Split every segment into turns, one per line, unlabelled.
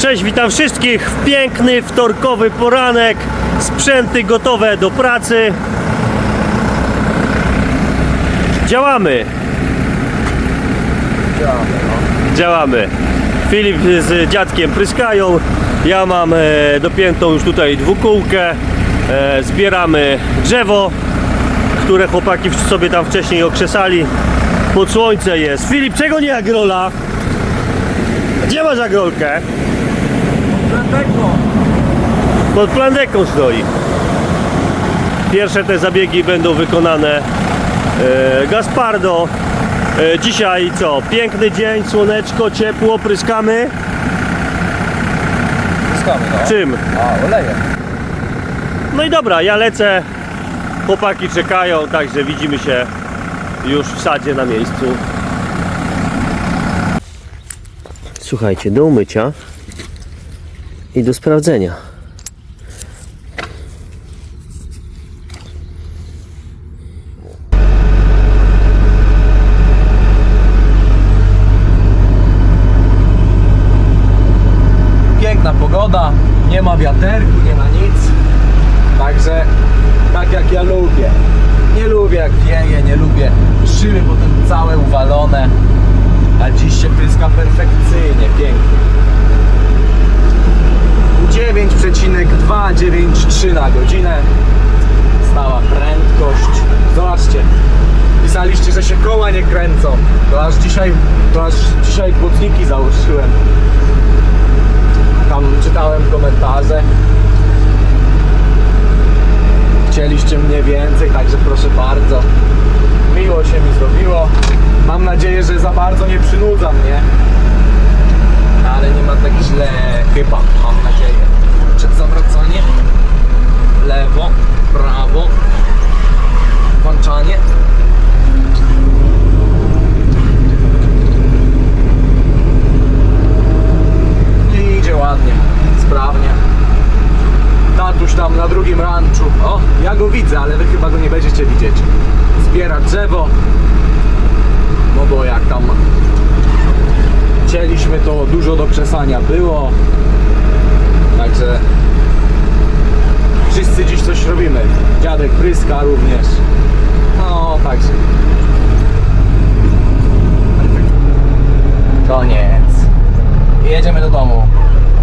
Cześć, witam wszystkich w piękny wtorkowy poranek. Sprzęty gotowe do pracy. Działamy. Działamy. Filip z dziadkiem pryskają. Ja mam e, dopiętą już tutaj dwukółkę. E, zbieramy drzewo, które chłopaki sobie tam wcześniej okrzesali. Pod słońce jest. Filip, czego nie agrola? Gdzie masz agrolkę? Pod plandeką stoi. Pierwsze te zabiegi będą wykonane e, Gaspardo. E, dzisiaj co? Piękny dzień, słoneczko, ciepło, pryskamy.
Zyskamy, no.
Czym?
A, olejem.
No i dobra, ja lecę. Chłopaki czekają, także widzimy się już w sadzie na miejscu. Słuchajcie, do umycia i do sprawdzenia.
Piękna pogoda, nie ma wiaterku, nie ma nic. Także tak jak ja lubię. Nie lubię jak wieje, nie lubię szyby potem całe uwalone. A dziś się pryska perfekcyjnie, pięknie. 9,293 na godzinę. Stała prędkość. Zobaczcie. Pisaliście, że się koła nie kręcą. To aż dzisiaj, to aż dzisiaj błotniki założyłem. Tam czytałem komentarze. Chcieliście mnie więcej, także proszę bardzo. Miło się mi zrobiło. Mam nadzieję, że za bardzo nie przynudza mnie. Ale nie ma tak źle chyba, mam nadzieję. Przed zawracanie. Lewo, prawo. Włączanie. I idzie ładnie, sprawnie. Tatuś tam na drugim ranczu. O, ja go widzę, ale wy chyba go nie będziecie widzieć. Zbiera drzewo. No bo jak tam cieliśmy, to dużo do krzesania było. Także wszyscy dziś coś robimy. Dziadek pryska również. No, także. Koniec. Jedziemy do domu.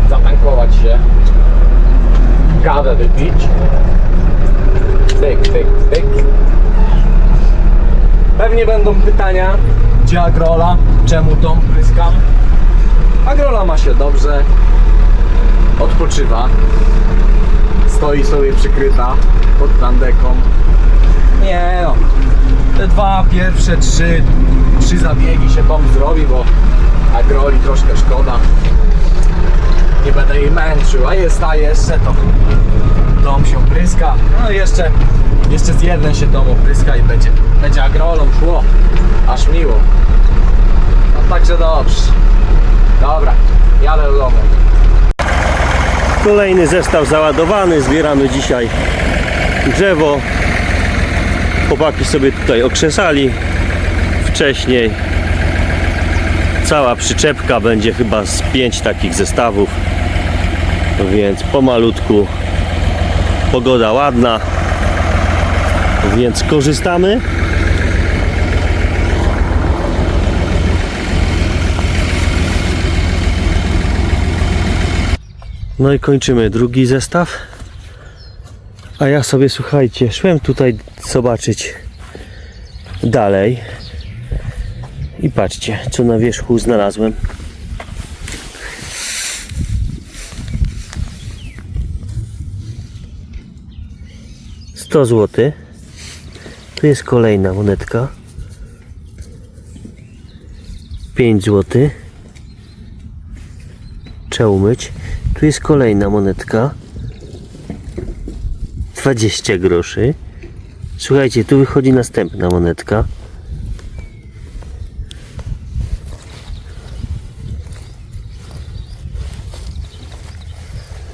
Zatankować się. Kawę wypić. Pyk, pyk, pyk. Pewnie będą pytania, gdzie Agrola, czemu tą pryskam. Agrola ma się dobrze, odpoczywa, stoi sobie przykryta pod plandeką. Nie no, te dwa pierwsze, trzy, trzy zabiegi się Tom zrobi, bo Agroli troszkę szkoda. Nie będę jej męczył, a jest ta jeszcze to dom się pryska. No jeszcze, jeszcze z jeden się dom opryska i będzie, będzie agrolą szło. Aż miło. No także dobrze. Dobra, jadę do domu.
Kolejny zestaw załadowany. Zbieramy dzisiaj drzewo. Chłopaki sobie tutaj okrzesali wcześniej. Cała przyczepka będzie chyba z pięć takich zestawów. Więc pomalutku pogoda ładna. Więc korzystamy. No i kończymy drugi zestaw. A ja sobie słuchajcie, szłem tutaj zobaczyć dalej. I patrzcie, co na wierzchu znalazłem. Sto zł. Tu jest kolejna monetka. 5 zł. Trzeba umyć. Tu jest kolejna monetka. 20 groszy. Słuchajcie, tu wychodzi następna monetka.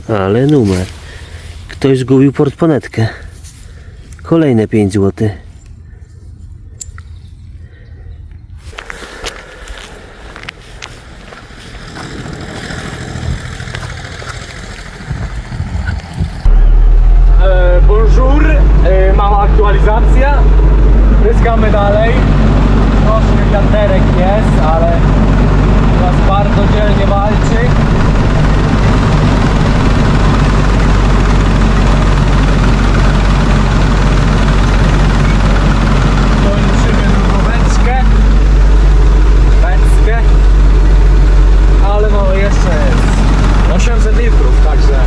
Ale numer. Ktoś zgubił portmonetkę. Kolejne 5 zł.
Sygnalizacja. Pryskamy dalej. Troszkę wiaterek jest, ale teraz bardzo dzielnie walczy. Kończymy drugą wędkę. Wędkę. Ale no jeszcze jest 800 litrów, także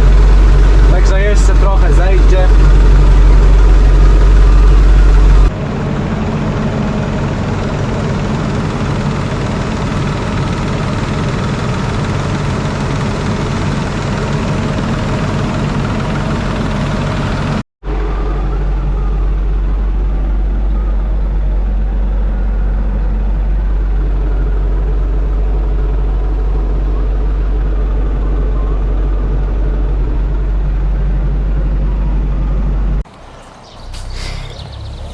Także jeszcze trochę zejdzie.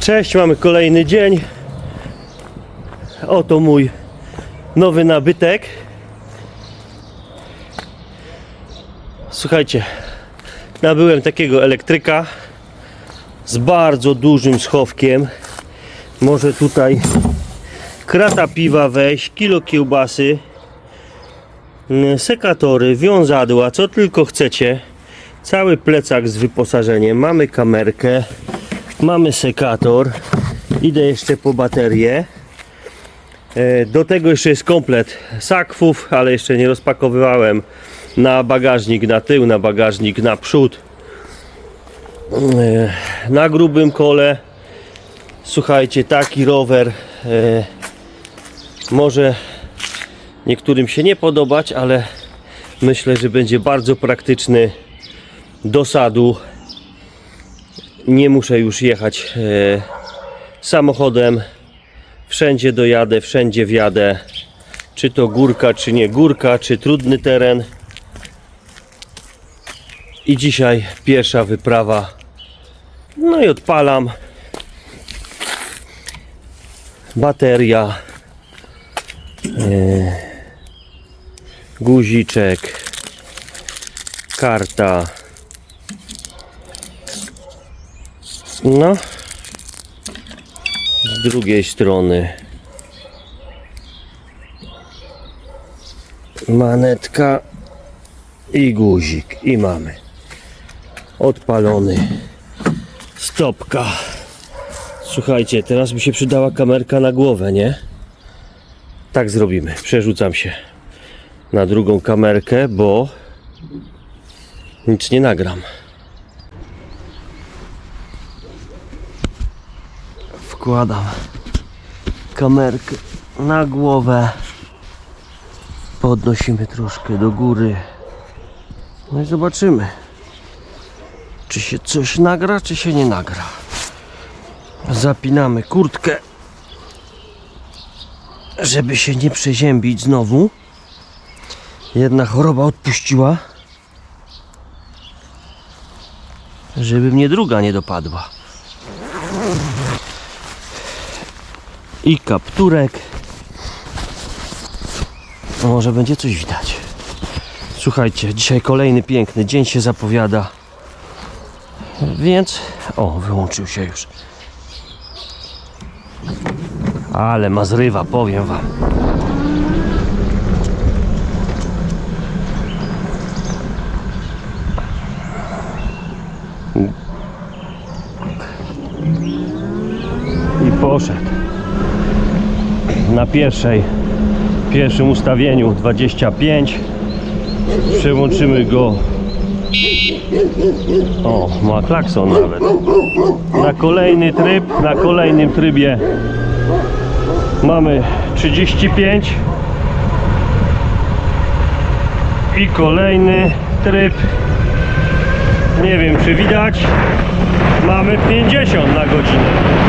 Cześć, mamy kolejny dzień. Oto mój nowy nabytek. Słuchajcie, nabyłem takiego elektryka z bardzo dużym schowkiem. Może tutaj krata piwa wejść, kilo kiełbasy, mm, sekatory, wiązadła, co tylko chcecie. Cały plecak z wyposażeniem. Mamy kamerkę. Mamy sekator. Idę jeszcze po baterię. E, Do tego jeszcze jest komplet sakwów, ale jeszcze nie rozpakowywałem na bagażnik na tył, na bagażnik na przód. E, Na grubym kole. Słuchajcie, taki rower e, może niektórym się nie podobać, ale myślę, że będzie bardzo praktyczny do sadu nie muszę już jechać e, samochodem. Wszędzie dojadę, wszędzie wjadę. Czy to górka, czy nie górka, czy trudny teren. I dzisiaj pierwsza wyprawa. No i odpalam. Bateria. E, guziczek. Karta. No. Z drugiej strony. Manetka i guzik. I mamy. Odpalony. Stopka. Słuchajcie, teraz by się przydała kamerka na głowę, nie? Tak zrobimy. Przerzucam się na drugą kamerkę, bo nic nie nagram. Wkładam kamerkę na głowę. Podnosimy troszkę do góry. No i zobaczymy czy się coś nagra czy się nie nagra. Zapinamy kurtkę żeby się nie przeziębić znowu. Jedna choroba odpuściła żeby mnie druga nie dopadła i kapturek. Może będzie coś widać. Słuchajcie, dzisiaj kolejny piękny dzień się zapowiada. Więc. O, wyłączył się już. Ale ma zrywa, powiem wam. I poszedł na pierwszej pierwszym ustawieniu 25 przełączymy go. O ma klakson nawet. Na kolejny tryb na kolejnym trybie mamy 35 i kolejny tryb. Nie wiem czy widać. Mamy 50 na godzinę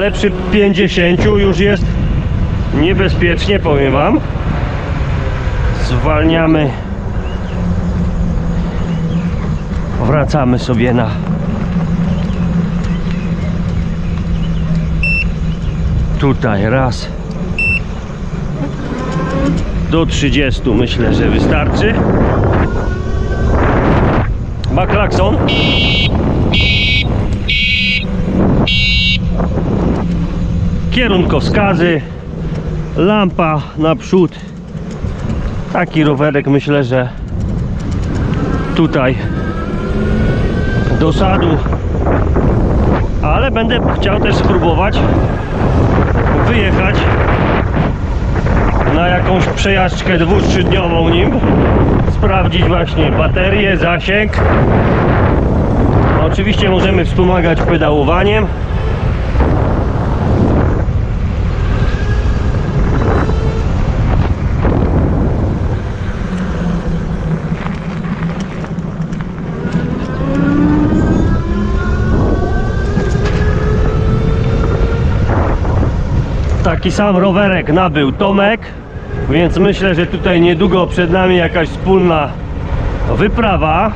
ale przy 50 już jest niebezpiecznie, powiem Wam. Zwalniamy. Wracamy sobie na tutaj raz Do 30 myślę, że wystarczy. Ma klakson. Kierunkowskazy. Lampa naprzód. Taki rowerek myślę, że tutaj do sadu. Ale będę chciał też spróbować wyjechać na jakąś przejażdżkę dwu, trzydniową nim. Sprawdzić właśnie baterię, zasięg. Oczywiście możemy wspomagać pedałowaniem. Taki sam rowerek nabył Tomek, więc myślę, że tutaj niedługo przed nami jakaś wspólna wyprawa.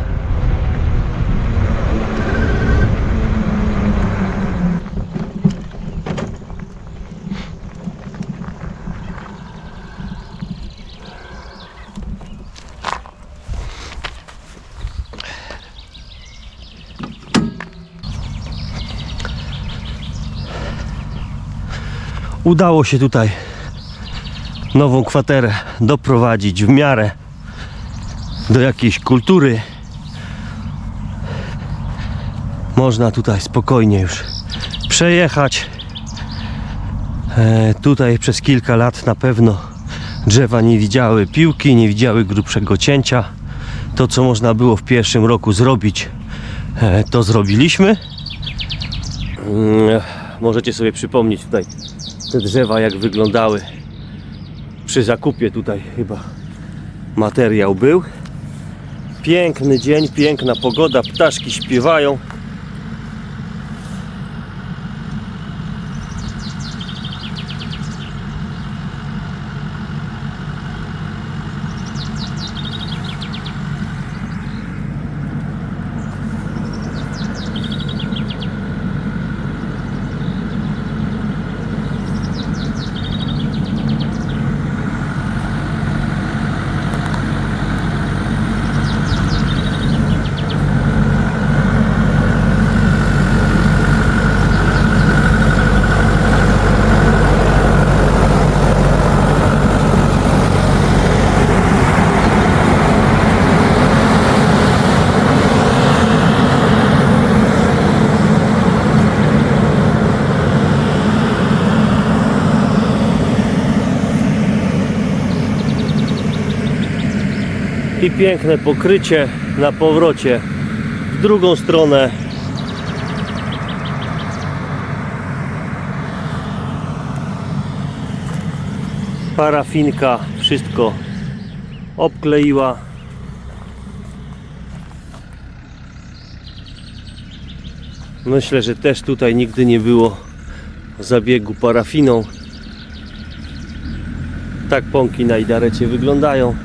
Udało się tutaj nową kwaterę doprowadzić w miarę do jakiejś kultury. Można tutaj spokojnie już przejechać. E, tutaj przez kilka lat na pewno drzewa nie widziały piłki, nie widziały grubszego cięcia. To, co można było w pierwszym roku zrobić, e, to zrobiliśmy. Mm, Możecie sobie przypomnieć tutaj te drzewa jak wyglądały przy zakupie tutaj chyba materiał był. Piękny dzień, piękna pogoda ptaszki śpiewają piękne pokrycie na powrocie w drugą stronę. Parafinka wszystko obkleiła. Myślę, że też tutaj nigdy nie było zabiegu parafiną. Tak pąki na idarecie wyglądają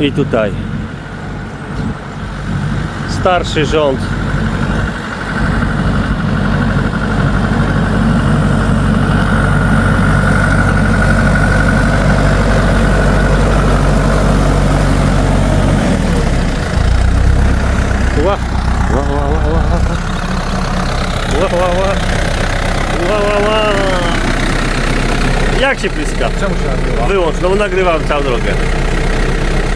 I tutaj starszy rząd. Ła, ła, ła, ła, ła. Ła, ła, ła. Ła, ła, ła. Jak się pryska?
Czemu się nagrywa?
Wyłącz, no bo nagrywam całą drogę.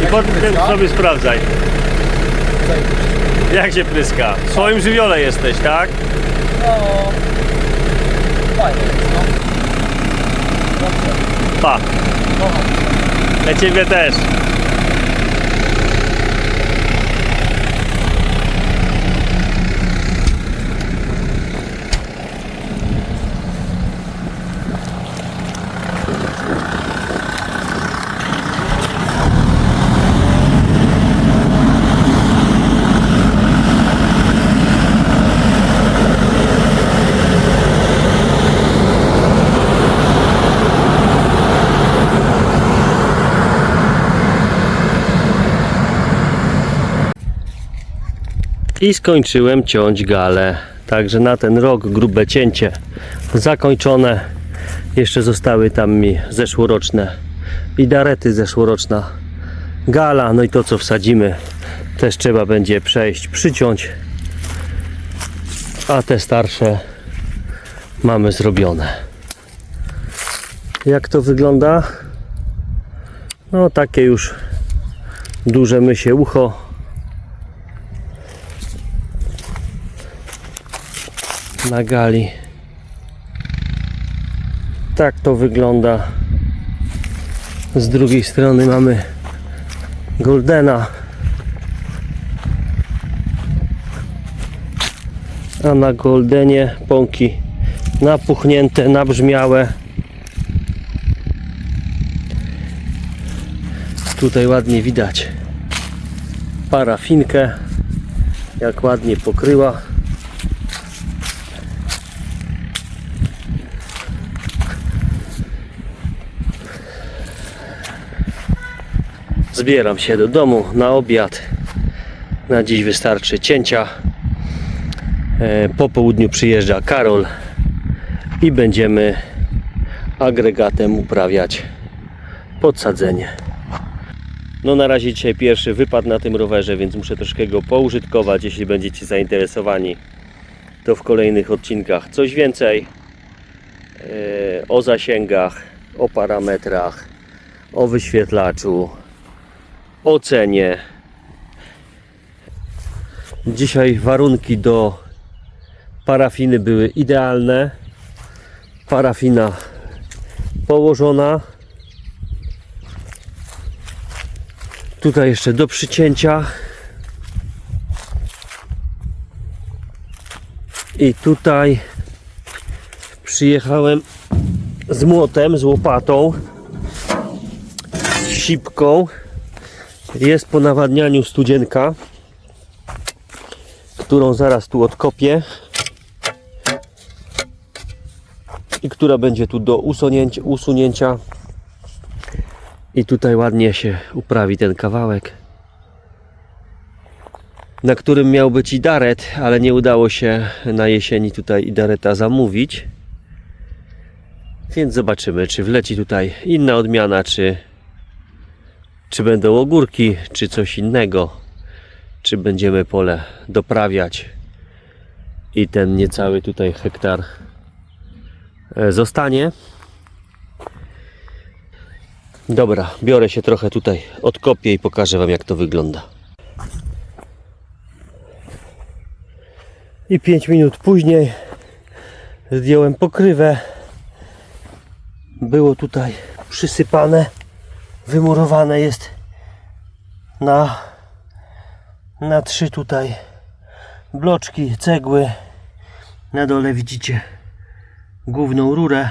I potem sobie sprawdzaj. Jak się pryska? W swoim żywiole jesteś, tak?
No... Fajnie jest, no.
Pa.
Kocham.
Ja ciebie też. I skończyłem ciąć galę. Także na ten rok grube cięcie zakończone. Jeszcze zostały tam mi zeszłoroczne i darety zeszłoroczna gala. No i to co wsadzimy też trzeba będzie przejść, przyciąć. A te starsze mamy zrobione. Jak to wygląda? No takie już duże mysie ucho. Na gali. Tak to wygląda. Z drugiej strony mamy Goldena. A na Goldenie pąki napuchnięte, nabrzmiałe. Tutaj ładnie widać parafinkę, jak ładnie pokryła. Zbieram się do domu na obiad. Na dziś wystarczy cięcia. E, Po południu przyjeżdża Karol i będziemy agregatem uprawiać podsadzenie. No na razie dzisiaj pierwszy wypad na tym rowerze, więc muszę troszkę go poużytkować. Jeśli będziecie zainteresowani, to w kolejnych odcinkach coś więcej e, o zasięgach, o parametrach, o wyświetlaczu, o cenie. Dzisiaj warunki do parafiny były idealne. Parafina położona. Tutaj jeszcze do przycięcia. I tutaj przyjechałem z młotem, z łopatą, sipką. Jest po nawadnianiu studzienka, którą zaraz tu odkopię i która będzie tu do usunięcia, usunięcia. I tutaj ładnie się uprawi ten kawałek na którym miał być i daret, ale nie udało się na jesieni tutaj i dareta zamówić. Więc zobaczymy czy wleci tutaj inna odmiana czy czy będą ogórki, czy coś innego, czy będziemy pole doprawiać i ten niecały tutaj hektar e, zostanie. Dobra, biorę się trochę tutaj, odkopię i pokażę Wam jak to wygląda. I 5 minut później zdjąłem pokrywę. Było tutaj przysypane wymurowane jest na na trzy tutaj bloczki, cegły. Na dole widzicie główną rurę.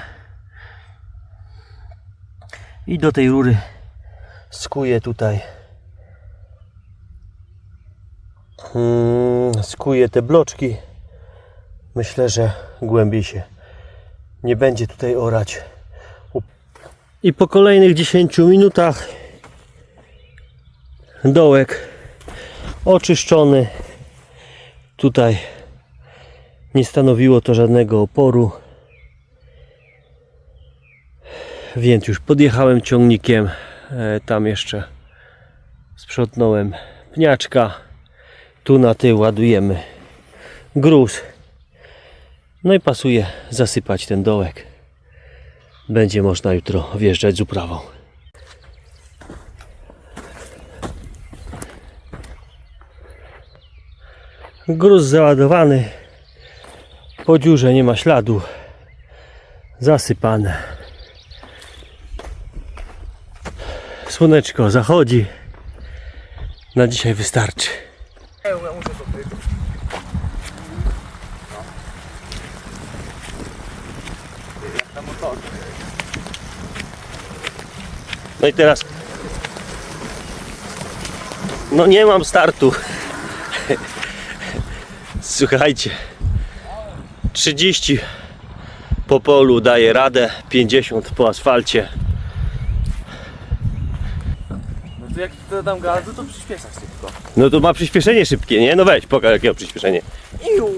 I do tej rury skuję tutaj. Hmm, skuję te bloczki. Myślę, że głębiej się nie będzie tutaj orać i po kolejnych 10 minutach dołek oczyszczony. Tutaj nie stanowiło to żadnego oporu. Więc już podjechałem ciągnikiem. E, Tam jeszcze sprzątnąłem pniaczka. Tu na tył ładujemy gruz. No i pasuje zasypać ten dołek będzie można jutro wjeżdżać z uprawą. Gruz załadowany. Po dziurze nie ma śladu. Zasypane. Słoneczko zachodzi. Na dzisiaj wystarczy. No i teraz. No nie mam startu. Słuchajcie. 30 po polu daje radę, 50 po asfalcie.
To jak to dam gazu, to przyspieszasz szybko.
No to ma przyspieszenie szybkie, nie? No weź, pokaż jakie ma przyspieszenie.
Iu,